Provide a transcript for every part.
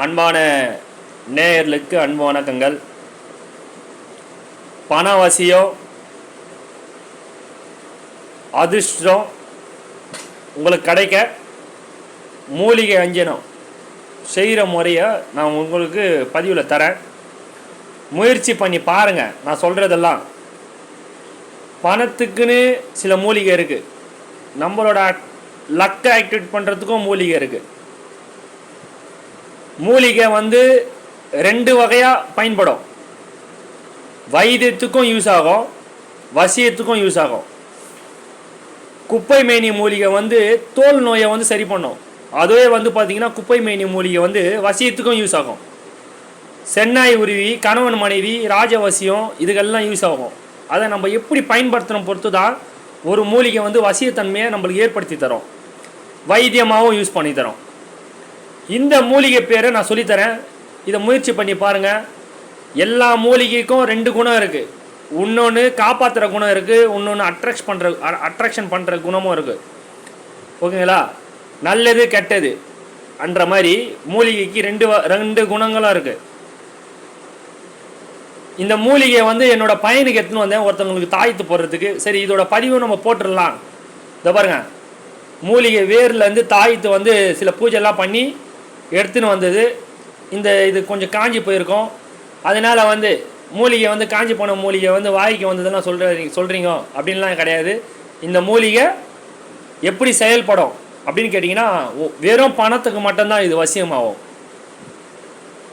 அன்பான நேயர்களுக்கு அன்பு வணக்கங்கள். பணவசியம் அதிர்ஷ்டம் உங்களுக்கு கிடைக்க மூலிகை அஞ்சனம் செய்கிற முறையை நான் உங்களுக்கு பதிவில் தரேன். முயற்சி பண்ணி பாருங்கள் நான் சொல்கிறதெல்லாம் பணத்துக்குன்னு சில மூலிகை இருக்குது நம்மளோட லக்கை ஆக்டிவேட் பண்ணுறதுக்கும் மூலிகை இருக்குது மூலிகை வந்து ரெண்டு வகையாக பயன்படும். வைத்தியத்துக்கும் யூஸ் ஆகும். வசியத்துக்கும் யூஸ் ஆகும். குப்பை மேனி மூலிகை வந்து தோல் நோயை வந்து சரி பண்ணும். அதுவே வந்து பார்த்தீங்கன்னா குப்பை மேனி மூலிகை வந்து வசியத்துக்கும் யூஸ் ஆகும். சென்னாய் உருவி கணவன் மனைவி ராஜவசியம் இதுக்கெல்லாம் யூஸ் ஆகும். அதை நம்ம எப்படி பயன்படுத்தணும் பொறுத்து தான் ஒரு மூலிகை வந்து வசியத்தன்மையை நம்மளுக்கு ஏற்படுத்தி தரும். வைத்தியமாகவும் யூஸ் பண்ணி தரும். இந்த மூலிகை பேரை நான் சொல்லித்தரேன். இதை முயற்சி பண்ணி பாருங்கள் எல்லா மூலிகைக்கும் ரெண்டு குணம் இருக்குது இன்னொன்று காப்பாற்றுற குணம் இருக்குது இன்னொன்று அட்ராக்ட் பண்ணுற அட்ராக்ஷன் பண்ணுற குணமும் இருக்குது ஓகேங்களா? நல்லது கெட்டது அன்ற மாதிரி மூலிகைக்கு ரெண்டு வ- ரெண்டு குணங்களும் இருக்குது இந்த மூலிகையை வந்து என்னோட பையனுக்கு எடுத்துன்னு வந்தேன். ஒருத்தவங்களுக்கு தாயத்து போடுறதுக்கு. சரி இதோட பதிவு நம்ம போட்டுடலாம். இதை பாருங்கள் மூலிகை வேர்லேருந்து தாயத்து வந்து சில பூஜைலாம் பண்ணி எடுத்துன்னு வந்தது. இந்த இது கொஞ்சம் காஞ்சி போயிருக்கும். அதனால் வந்து மூலிகை வந்து காஞ்சி போன மூலிகை வந்து வாய்க்கு வந்ததெல்லாம் சொல்கிறீங்க சொல்கிறீங்க அப்படின்லாம் கிடையாது. இந்த மூலிகை எப்படி செயல்படும் அப்படின்னு கேட்டிங்கன்னா வெறும் பணத்துக்கு மட்டும்தான் இது வசியமாகும்.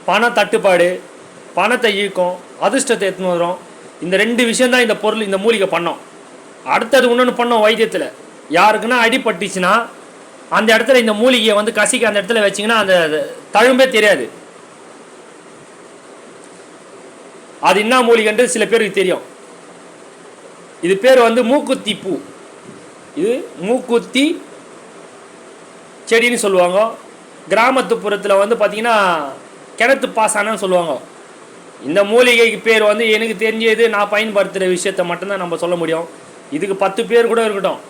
பண தட்டுப்பாடு பணத்தை ஈர்க்கும் அதிர்ஷ்டத்தை எடுத்துன்னு வரும் இந்த ரெண்டு விஷயந்தான் இந்த பொருள் இந்த மூலிகை பண்ணோம். அடுத்தது இன்னொன்று பண்ணோம் வைத்தியத்தில். யாருக்குன்னா அடிபட்டுச்சுன்னா அந்த இடத்துல இந்த மூலிகையை வந்து கசிக்க அந்த இடத்துல வச்சிங்கன்னா அந்த தழும்பே தெரியாது. அது என்ன மூலிகைன்றது சில பேருக்கு தெரியும். இது பேர் வந்து மூக்குத்தி பூ இது மூக்குத்தி செடின்னு சொல்லுவாங்க. கிராமத்துப்புறத்தில் வந்து பார்த்தீங்கன்னா கிணத்து பாசானன்னு சொல்லுவாங்க. இந்த மூலிகைக்கு பேர் வந்து எனக்கு தெரிஞ்சது நான் பயன்படுத்துகிற விஷயத்த மட்டும்தான் நம்ம சொல்ல முடியும். இதுக்கு பத்து பேர் கூட இருக்கட்டும்.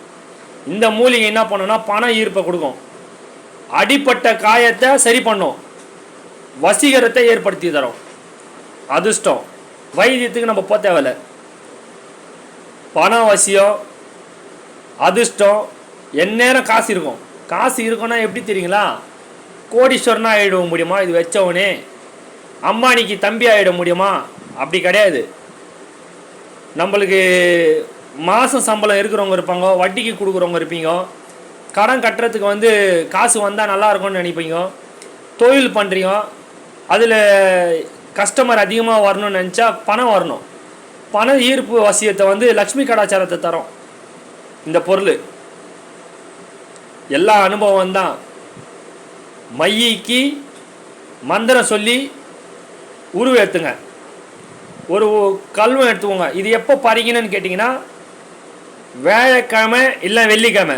இந்த மூலிகை என்ன பண்ணுன்னா பண ஈர்ப்பை கொடுக்கும். அடிப்பட்ட காயத்தை சரி பண்ணும். வசீகரத்தை ஏற்படுத்தி தரும். அதிர்ஷ்டம். வைத்தியத்துக்கு நம்ம போக தேவையில்ல. பண வசியம் அதிர்ஷ்டம். எந்நேரம் காசு இருக்கும். காசு இருக்குன்னா எப்படி தெரியுங்களா? கோடீஸ்வரனாக ஆகிட முடியுமா? இது வச்சவனே. அம்பானிக்கு தம்பி ஆகிட முடியுமா? அப்படி கிடையாது. நம்மளுக்கு மாதம் சம்பளம் இருக்கிறவங்க இருப்பாங்க வட்டிக்கு கொடுக்குறவங்க இருப்பீங்க. கடன் கட்டுறதுக்கு வந்து காசு வந்தால் நல்லா இருக்கும்னு நினைப்பீங்க. தொழில் பண்ணுறீங்க அதில் கஸ்டமர் அதிகமாக வரணும்னு நினச்சா பணம் வரணும். பண ஈர்ப்பு வசியத்தை வந்து லக்ஷ்மி கடாச்சாரத்தை தரும். இந்த பொருள். எல்லா அனுபவம் தான் மையிக்கு மந்திரம் சொல்லி உருவேற்றுங்க ஒரு கல்வம் எடுத்துக்கோங்க. இது எப்போ பறிக்கணும்னு கேட்டிங்கன்னா வேலைக்கிழமை இல்லை வெள்ளிக்கிழமை.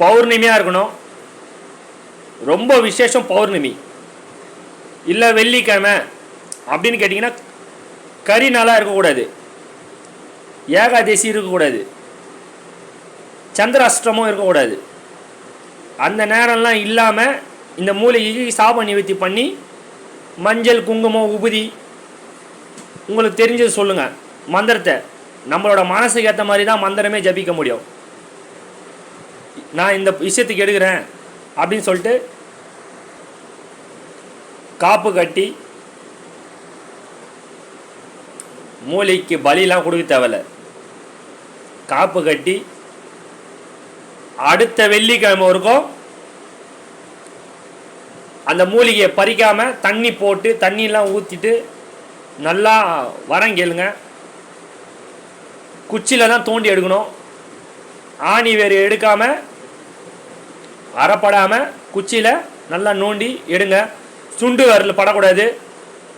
பௌர்ணமியாக இருக்கணும். ரொம்ப விசேஷம் பௌர்ணமி. இல்லை வெள்ளிக்கிழமை அப்படின்னு கேட்டிங்கன்னா கறி நாளாக இருக்கக்கூடாது. ஏகாதசி இருக்கக்கூடாது. சந்திர அஷ்டமும் இருக்கக்கூடாது. அந்த நேரம்லாம் இல்லாமல் இந்த மூலிகைக்கு சாப நிவர்த்தி பண்ணி மஞ்சள் குங்குமம் உபதி உங்களுக்கு தெரிஞ்சது சொல்லுங்கள் மந்திரத்தை. நம்மளோட மனசுக்கு ஏற்ற மாதிரி தான் மந்திரமே ஜபிக்க முடியும். நான் இந்த விஷயத்துக்கு எடுக்கிறேன் அப்படின்னு சொல்லிட்டு காப்பு கட்டி மூளைக்கு பலிலாம் கொடுக்க தேவையில்ல. காப்பு கட்டி அடுத்த வெள்ளிக்கிழமை வரைக்கும் அந்த மூலிகையை பறிக்காமல் தண்ணி போட்டு தண்ணியெல்லாம் ஊற்றிட்டு நல்லா வரம் கேளுங்க. குச்சியில் தான் தோண்டி எடுக்கணும். ஆணி வேறு எடுக்காமல் அறப்படாமல் குச்சியில் நல்லா நோண்டி எடுங்க. சுண்டு வரல படக்கூடாது.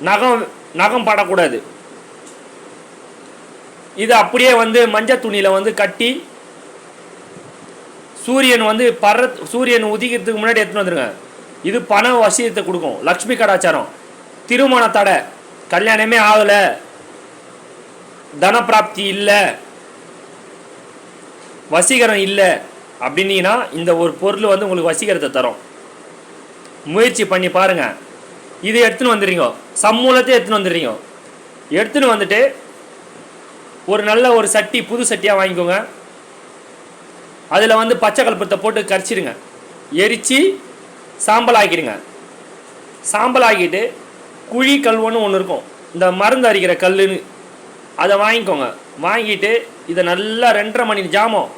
நகம் நகம் படக்கூடாது. இது அப்படியே வந்து மஞ்சள் துணியில் வந்து கட்டி சூரியன் வந்து பற சூரியன் உதிக்கிறதுக்கு முன்னாடி எடுத்துன்னு வந்துருங்க. இது பண வசியத்தை கொடுக்கும். லக்ஷ்மி கடாச்சாரம். திருமண தடை. கல்யாணமே ஆகலை. தனப்பிராப்தி இல்லை. வசீகரம் இல்லை அப்படின்னீங்கன்னா இந்த ஒரு பொருள் வந்து உங்களுக்கு வசீகரத்தை தரும். முயற்சி பண்ணி பாருங்கள் இதை எடுத்துன்னு வந்துடுறீங்க. சம்மூலத்தை எடுத்துன்னு வந்துடுறீங்க. எடுத்துன்னு வந்துட்டு ஒரு நல்ல ஒரு சட்டி புது சட்டியாக வாங்கிக்கோங்க. அதில் வந்து பச்சை கல்பத்தை போட்டு கரைச்சிடுங்க. எரித்து சாம்பல் ஆக்கிடுங்க. சாம்பல் ஆக்கிட்டு குழி கல்வன்னு ஒன்று இருக்கும். இந்த மருந்து அரிக்கிற கல்லுன்னு அதை வாங்கிக்கோங்க. வாங்கிட்டு இதை நல்லா ரெண்டரை மணி ஜாமம்.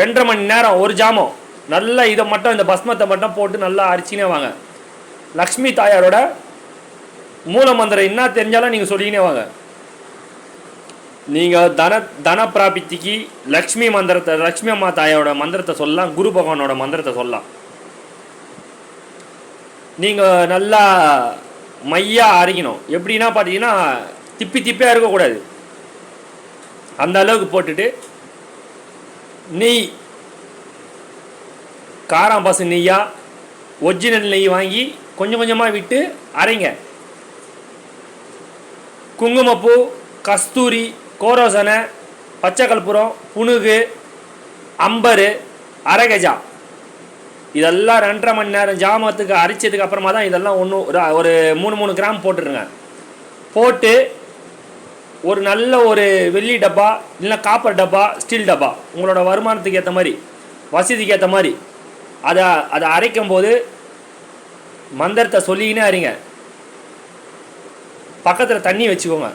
ரெண்டரை மணி நேரம் ஒரு ஜாமம். நல்லா இதை மட்டும் இந்த பஸ்மத்தை மட்டும் போட்டு நல்லா அரிச்சினே வாங்க. லக்ஷ்மி தாயாரோட மூல மந்திரம் என்ன தெரிஞ்சாலும் நீங்கள் சொல்லிக்கினே வாங்க. நீங்கள் தன தன பிராபித்திக்கு லக்ஷ்மி மந்திரத்தை லக்ஷ்மி அம்மா தாயோட மந்திரத்தை சொல்லலாம் குரு பகவானோட மந்திரத்தை சொல்லலாம். நீங்கள் நல்லா மையாக அரைக்கணும் எப்படின்னா பார்த்தீங்கன்னா திப்பி திப்பியாக இருக்கக்கூடாது. அந்த அளவுக்கு போட்டுட்டு நெய் காராம்பசு நெய்யா ஒரிஜினல் நெய் வாங்கி கொஞ்சம் கொஞ்சமாக விட்டு அரைங்க. குங்குமப்பூ கஸ்தூரி கோரோசனை பச்சை கற்பூரம் புனுகு அம்பரு அரகஜா. இதெல்லாம் ரெண்டரை மணி நேரம் ஜாமத்துக்கு அரைச்சதுக்கு அப்புறமா தான் இதெல்லாம் ஒன்று ஒரு மூணு மூணு கிராம் போட்டுருங்க. போட்டு ஒரு நல்ல ஒரு வெள்ளி டப்பா இல்லை காப்பர் டப்பா ஸ்டீல் டப்பா உங்களோட வருமானத்துக்கு ஏற்ற மாதிரி வசதிக்கு ஏற்ற மாதிரி அதை அதை அரைக்கும் போது மந்திரத்தை சொல்லிக்கினே அறிங்க பக்கத்தில் தண்ணி வச்சுக்கோங்க.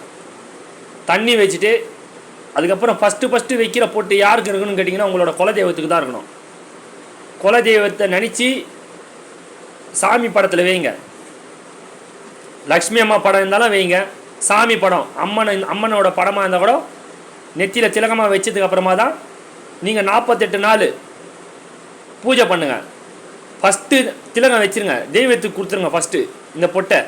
தண்ணி வச்சுட்டு அதுக்கப்புறம் ஃபஸ்ட்டு ஃபஸ்ட்டு வைக்கிற பொட்டு யாருக்கு இருக்கணும்னு கேட்டிங்கன்னா உங்களோட குலதெய்வத்துக்கு தான் இருக்கணும். குலதெய்வத்தை நினச்சி சாமி படத்தில் வைங்க. லக்ஷ்மி அம்மா படம் இருந்தாலும் வைங்க. சாமி படம். அம்மனை அம்மனோட படமாக இருந்தால் கூட நெத்தியில் திலகமாக வச்சதுக்கு அப்புறமா தான் நீங்கள் நாற்பத்தெட்டு நாள் பூஜை பண்ணுங்கள் ஃபஸ்ட்டு திலகம் வச்சிருங்க. தெய்வத்துக்கு கொடுத்துருங்க ஃபஸ்ட்டு இந்த பொட்டை.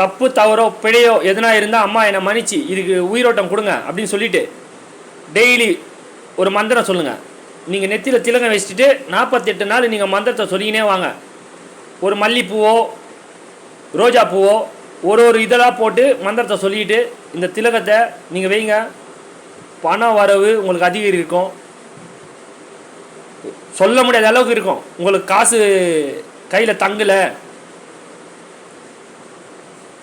தப்பு தவறோ பிழையோ எதனா இருந்தால் அம்மா என்னை மன்னிச்சு இதுக்கு உயிரோட்டம் கொடுங்க அப்படின்னு சொல்லிட்டு டெய்லி ஒரு மந்திரம் சொல்லுங்கள் நீங்கள் நெத்தியில் திலகம் வச்சுட்டு நாற்பத்தெட்டு நாள் நீங்கள் மந்திரத்தை சொல்லிக்கினே வாங்க. ஒரு மல்லிப்பூவோ ரோஜா பூவோ ஒரு ஒரு இதெல்லாம் போட்டு மந்திரத்தை சொல்லிட்டு இந்த திலகத்தை நீங்கள் வைங்க. பண வரவு உங்களுக்கு அதிகம் இருக்கும். சொல்ல முடியாத அளவுக்கு இருக்கும். உங்களுக்கு காசு கையில் தங்கலை.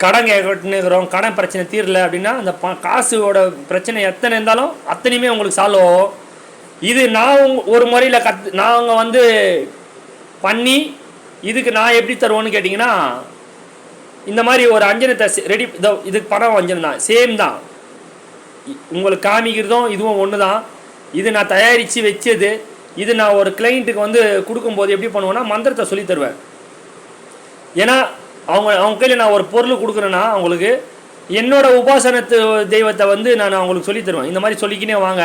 கடன் கேட்டுனுக்கிறோம் கடன் பிரச்சனை தீரல அப்படின்னா அந்த ப காசோட பிரச்சனை எத்தனை இருந்தாலும் அத்தனையுமே உங்களுக்கு சால்வ் ஆகும். இது நான் ஒரு முறையில் கத் நாங்கள் வந்து பண்ணி இதுக்கு நான் எப்படி தருவோன்னு கேட்டிங்கன்னா இந்த மாதிரி ஒரு அஞ்சனத்தை ரெடி இதோ இதுக்கு பணம் அஞ்சனம் தான். சேம் தான் உங்களுக்கு காமிக்கிறதும் இதுவும் ஒன்று தான் இது நான் தயாரித்து வச்சது இது நான் ஒரு கிளைண்ட்டுக்கு வந்து கொடுக்கும்போது எப்படி பண்ணுவேன்னா மந்திரத்தை சொல்லி தருவேன். ஏன்னா அவங்க அவங்க கையில் நான் ஒரு பொருள் கொடுக்குறேன்னா அவங்களுக்கு என்னோட உபாசனத்து தெய்வத்தை வந்து நான் அவங்களுக்கு சொல்லித் தருவேன். இந்த மாதிரி சொல்லிக்கினே வாங்க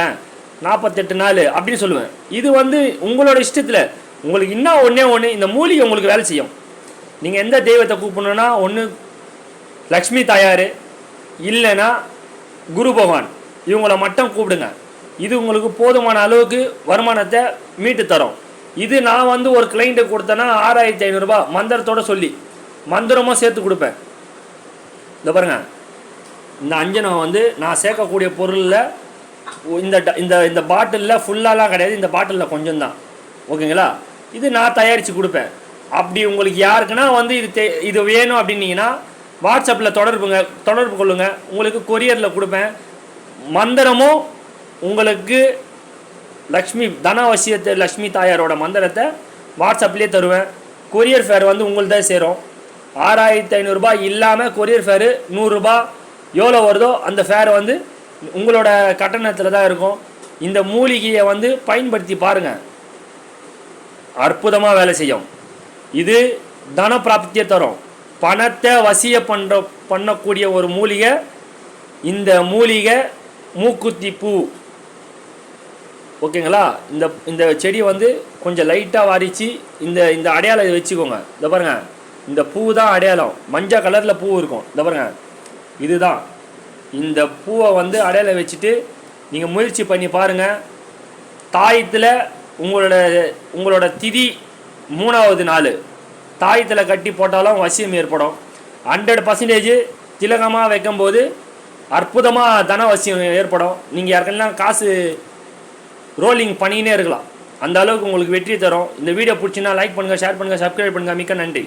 நாற்பத்தெட்டு நாள் அப்படின்னு சொல்லுவேன். இது வந்து உங்களோட இஷ்டத்தில். உங்களுக்கு இன்னும் ஒன்றே ஒன்று இந்த மூலிகை உங்களுக்கு வேலை செய்யும். நீங்கள் எந்த தெய்வத்தை கூப்பிடணுன்னா ஒன்று லக்ஷ்மி தாயார் இல்லைன்னா குரு பகவான். இவங்கள மட்டும் கூப்பிடுங்க. இது உங்களுக்கு போதுமான அளவுக்கு வருமானத்தை மீட்டு தரும். இது நான் வந்து ஒரு கிளைண்ட்டுக்கு கொடுத்தேன்னா ஆறாயிரத்தி ஐநூறுரூபா மந்திரத்தோட சொல்லி மந்திரமும் சேர்த்து கொடுப்பேன். இந்த பாருங்க. இந்த அஞ்சனம் வந்து நான் சேர்க்கக்கூடிய பொருளில் இந்த ட- இந்த இந்த பாட்டிலில் ஃபுல்லாலாம் கிடையாது. இந்த பாட்டிலில் கொஞ்சம் தான் ஓகேங்களா? இது நான் தயாரித்து கொடுப்பேன். அப்படி உங்களுக்கு யாருக்குன்னா வந்து இது தே இது வேணும் அப்படின்னீங்கன்னா வாட்ஸ்அப்பில் தொடர்புங்க தொடர்பு கொள்ளுங்கள் உங்களுக்கு கொரியரில் கொடுப்பேன். மந்திரமும் உங்களுக்கு லக்ஷ்மி தனவசியத்தை லக்ஷ்மி தாயாரோட மந்திரத்தை வாட்ஸ்அப்லேயே தருவேன். கொரியர் ஃபேர் வந்து உங்கள்தான் சேரும். ஆறாயிரத்தி ஐநூறுரூபா இல்லாமல் கொரியர் ஃபேரு நூறுரூபா எவ்வளோ வருதோ அந்த ஃபேர் வந்து உங்களோட கட்டணத்தில் தான் இருக்கும். இந்த மூலிகையை வந்து பயன்படுத்தி பாருங்கள் அற்புதமாக வேலை செய்யும். இது தன பிராப்தியை தரும். பணத்தை வசிய பண்ணுற பண்ணக்கூடிய ஒரு மூலிகை இந்த மூலிகை மூக்குத்தி பூ. ஓகேங்களா? இந்த இந்த செடியை வந்து கொஞ்சம் லைட்டாக வாரிச்சு இந்த இந்த அடையாளம் வச்சுக்கோங்க. இந்த பாருங்க. இந்த பூ தான் அடையாளம். மஞ்சள் கலரில் பூ இருக்கும். இந்த பாருங்க. இதுதான். இந்த பூவை வந்து அடையாளம் வச்சுட்டு நீங்கள் முயற்சி பண்ணி பாருங்கள் தாயத்தில் உங்களோட உங்களோட திதி மூணாவது நாள். தாயத்தில் கட்டி போட்டாலும் வசியம் ஏற்படும். ஹண்ட்ரட் பர்சன்டேஜ் திலகமாக வைக்கும்போது அற்புதமாக தன வசியம் ஏற்படும். நீங்கள் யாருக்கெல்லாம் காசு ரோலிங் பண்ணினே இருக்கலாம். அந்த அளவுக்கு உங்களுக்கு வெற்றி தரும். இந்த வீடியோ பிடிச்சினா லைக் பண்ணுங்கள் ஷேர் பண்ணுங்கள் சப்ஸ்கிரைப் பண்ணுங்கள் மிக்க நன்றி.